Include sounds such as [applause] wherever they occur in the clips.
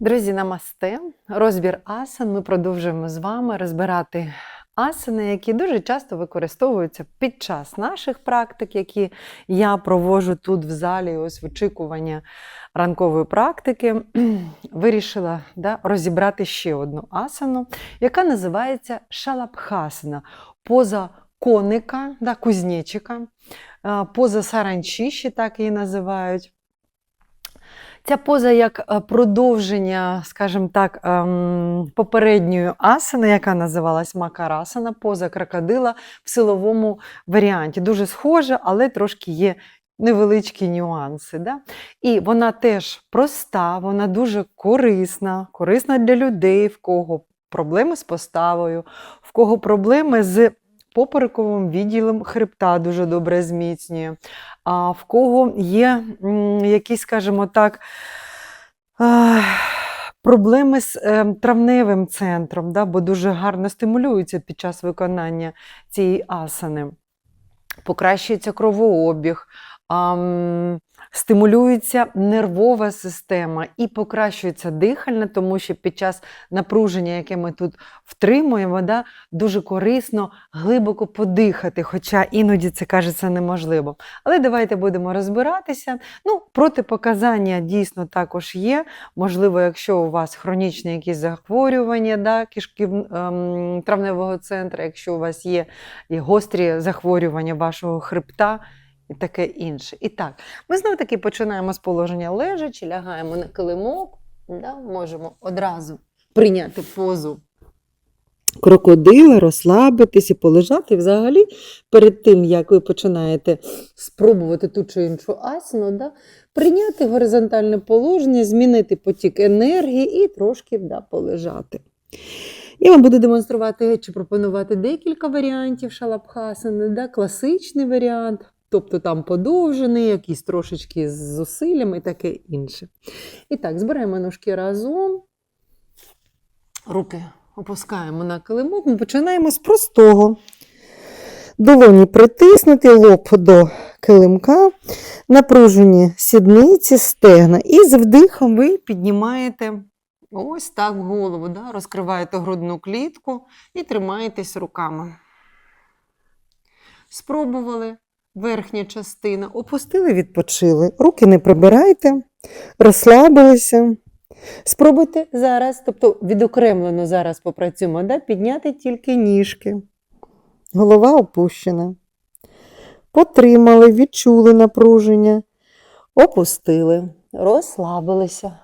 Друзі, намасте. Розбір асан. Ми продовжуємо з вами розбирати асани, які дуже часто використовуються під час наших практик, які я проводжу тут в залі, ось в очікування ранкової практики. [clears throat] Вирішила да, розібрати ще одну асану, яка називається шалабхасана. Поза коника, да, кузнечика, поза саранчі, ще так її називають. Ця поза як е, продовження, скажімо так, ем, попередньої асани, яка називалась Макарасана, поза крокодила в силовому варіанті. Дуже схожа, але трошки є невеличкі нюанси. Да? І вона теж проста, вона дуже корисна, корисна для людей, в кого проблеми з поставою, в кого проблеми з поперековим відділом хребта дуже добре зміцнює, а в кого є якісь, скажімо так, проблеми з е, травневим центром, да, бо дуже гарно стимулюються під час виконання цієї асани. Покращується кровообіг, стимулюється нервова система і покращується дихальна, тому що під час напруження, яке ми тут втримуємо, да, дуже корисно глибоко подихати, хоча іноді це кажеться неможливо. Але давайте будемо розбиратися. Ну, протипоказання дійсно також є. Можливо, якщо у вас хронічні якісь захворювання да, кишків, ем, травневого центру, якщо у вас є і гострі захворювання вашого хребта. І таке інше. І так, ми знову таки починаємо з положення лежачи, лягаємо на килимок, да, можемо одразу прийняти позу крокодила, розслабитись і полежати. І взагалі, перед тим, як ви починаєте спробувати ту чи іншу асану, да, прийняти горизонтальне положення, змінити потік енергії і трошки да, полежати. Я вам буду демонструвати чи пропонувати декілька варіантів шалабхасани, да, класичний варіант, тобто там подовжений, якийсь трошечки з зусиллями і таке інше. І так, збираємо ножки разом, руки опускаємо на килимок, ми починаємо з простого. Долоні притиснути, лоб до килимка, напружені сідниці, стегна. І з вдихом ви піднімаєте ось так голову, да? розкриваєте грудну клітку і тримаєтесь руками. Спробували верхня частина, опустили, відпочили. Руки не прибирайте, розслабилися. Спробуйте зараз, тобто відокремлено зараз попрацюємо, да? підняти тільки ніжки. Голова опущена. Потримали, відчули напруження, опустили, розслабилися.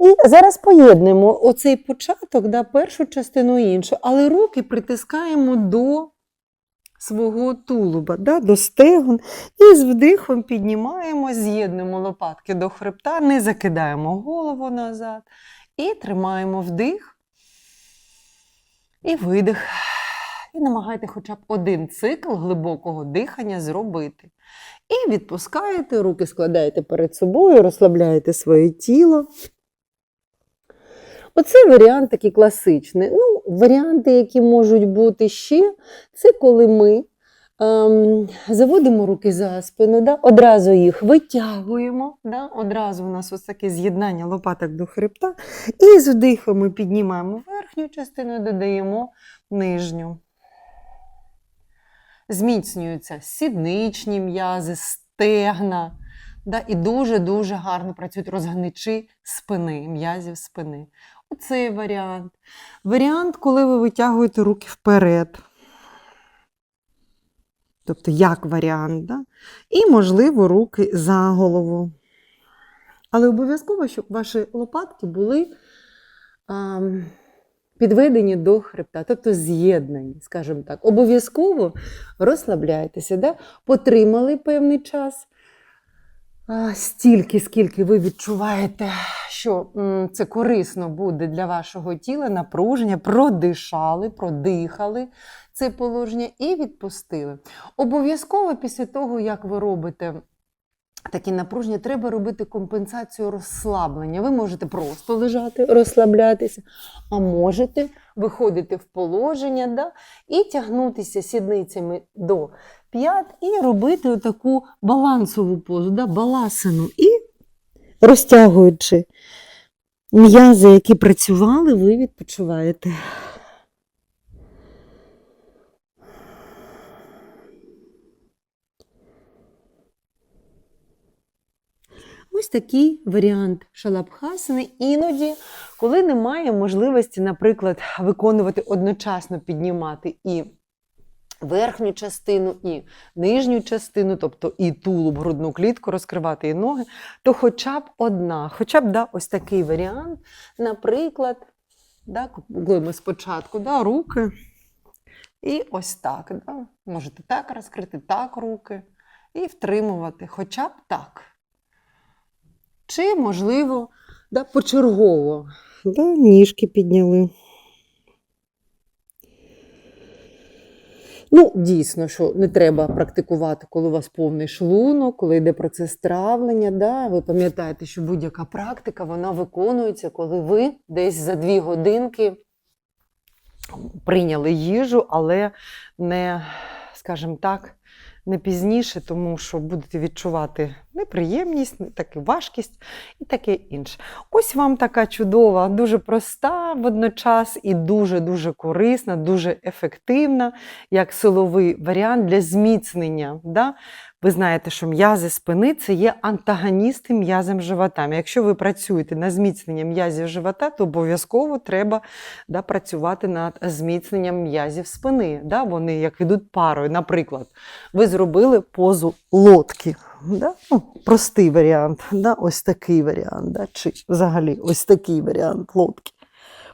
І зараз поєднуємо оцей початок, да, першу частину іншу, але руки притискаємо до свого тулуба, да, до стегон. І з вдихом піднімаємо, з'єднуємо лопатки до хребта, не закидаємо голову назад. І тримаємо вдих і видих. І намагайте хоча б один цикл глибокого дихання зробити. І відпускаєте, руки складаєте перед собою, розслабляєте своє тіло. Оце варіант такий класичний. Ну, варіанти, які можуть бути ще, це коли ми ем, заводимо руки за спину, да? одразу їх витягуємо, да? одразу у нас ось таке з'єднання лопаток до хребта. І з вдихом ми піднімаємо верхню частину, додаємо нижню. Зміцнюються сідничні м'язи, стегна. Да, і дуже-дуже гарно працюють розгничі спини, м'язів спини. Оцей варіант. Варіант, коли ви витягуєте руки вперед. Тобто, як варіант. Да? І, можливо, руки за голову. Але обов'язково, щоб ваші лопатки були а, підведені до хребта, тобто з'єднані, скажімо так. Обов'язково розслабляйтеся, да? потримали певний час. Стільки, скільки ви відчуваєте, що це корисно буде для вашого тіла, напруження, продишали, продихали це положення і відпустили. Обов'язково після того, як ви робите такі напруження, треба робити компенсацію розслаблення. Ви можете просто лежати, розслаблятися, а можете виходити в положення да, і тягнутися сідницями до п'ят і робити таку балансову позу, да, баласину. І розтягуючи м'язи, які працювали, ви відпочиваєте. Ось такий варіант шалабхасани. Іноді, коли немає можливості, наприклад, виконувати одночасно піднімати і верхню частину, і нижню частину, тобто і тулуб, грудну клітку розкривати, і ноги, то хоча б одна, хоча б да, ось такий варіант, наприклад, да, ми спочатку да, руки. І ось так. Да? Можете так розкрити, так руки, і втримувати, хоча б так. Чи, можливо, да, почергово. Да, ніжки підняли. Ну, дійсно, що не треба практикувати, коли у вас повний шлунок, коли йде процес травлення. Да? Ви пам'ятаєте, що будь-яка практика вона виконується, коли ви десь за дві годинки прийняли їжу, але не, скажімо так, не пізніше, тому що будете відчувати неприємність, таку важкість і таке інше. Ось вам така чудова, дуже проста водночас і дуже-дуже корисна, дуже ефективна, як силовий варіант для зміцнення. Да? Ви знаєте, що м'язи спини це є антагоністи м'язам живота. Якщо ви працюєте на зміцнення м'язів живота, то обов'язково треба да, працювати над зміцненням м'язів спини. Да? Вони як йдуть парою. Наприклад, ви зробили позу лодки. Да? Ну, простий варіант, да? ось такий варіант, да? чи взагалі ось такий варіант лодки.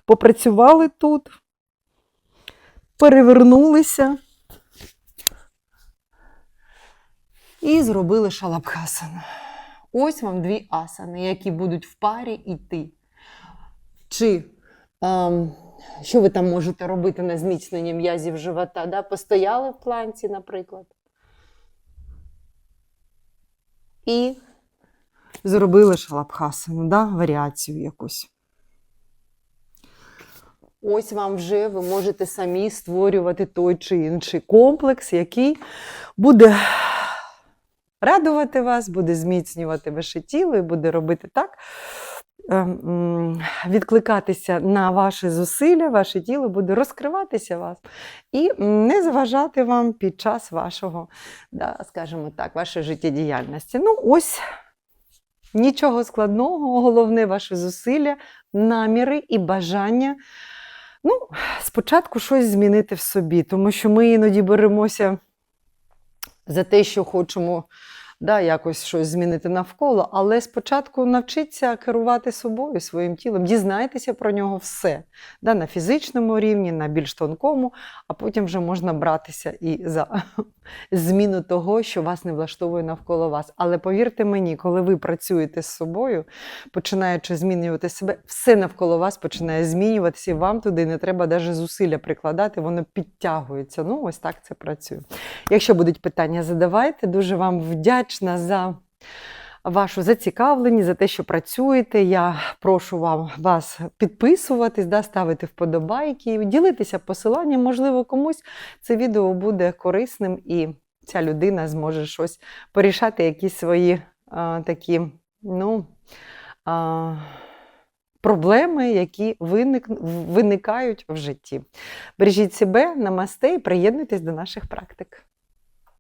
Попрацювали тут, перевернулися. І зробили шалабхасану. Ось вам дві асани, які будуть в парі йти. Чи ем, що ви там можете робити на зміцнення м'язів живота? Да? Постояли в планці, наприклад. І зробили шалабхасану, да? варіацію якусь. Ось вам вже ви можете самі створювати той чи інший комплекс, який буде радувати вас, буде зміцнювати ваше тіло і буде робити так, ем, відкликатися на ваші зусилля, ваше тіло буде розкриватися вас і не заважати вам під час вашого, да, скажімо так, вашої життєдіяльності. Ну, ось нічого складного, головне ваші зусилля, наміри і бажання. Ну, спочатку щось змінити в собі, тому що ми іноді беремося за те, що хочемо да, якось щось змінити навколо, але спочатку навчіться керувати собою, своїм тілом, дізнайтеся про нього все да, на фізичному рівні, на більш тонкому, а потім вже можна братися і за [laughs] зміну того, що вас не влаштовує навколо вас. Але повірте мені, коли ви працюєте з собою, починаючи змінювати себе, все навколо вас починає змінюватися, і вам туди не треба навіть зусилля прикладати, воно підтягується. Ну, ось так це працює. Якщо будуть питання, задавайте. Дуже вам вдячна за вашу зацікавленість, за те, що працюєте. Я прошу вам вас підписуватись, да, ставити вподобайки, ділитися посиланням. Можливо, комусь це відео буде корисним і ця людина зможе щось порішати, якісь свої а, такі, ну. А, Проблеми, які виник... виникають в житті. Бережіть себе, намасте і приєднуйтесь до наших практик.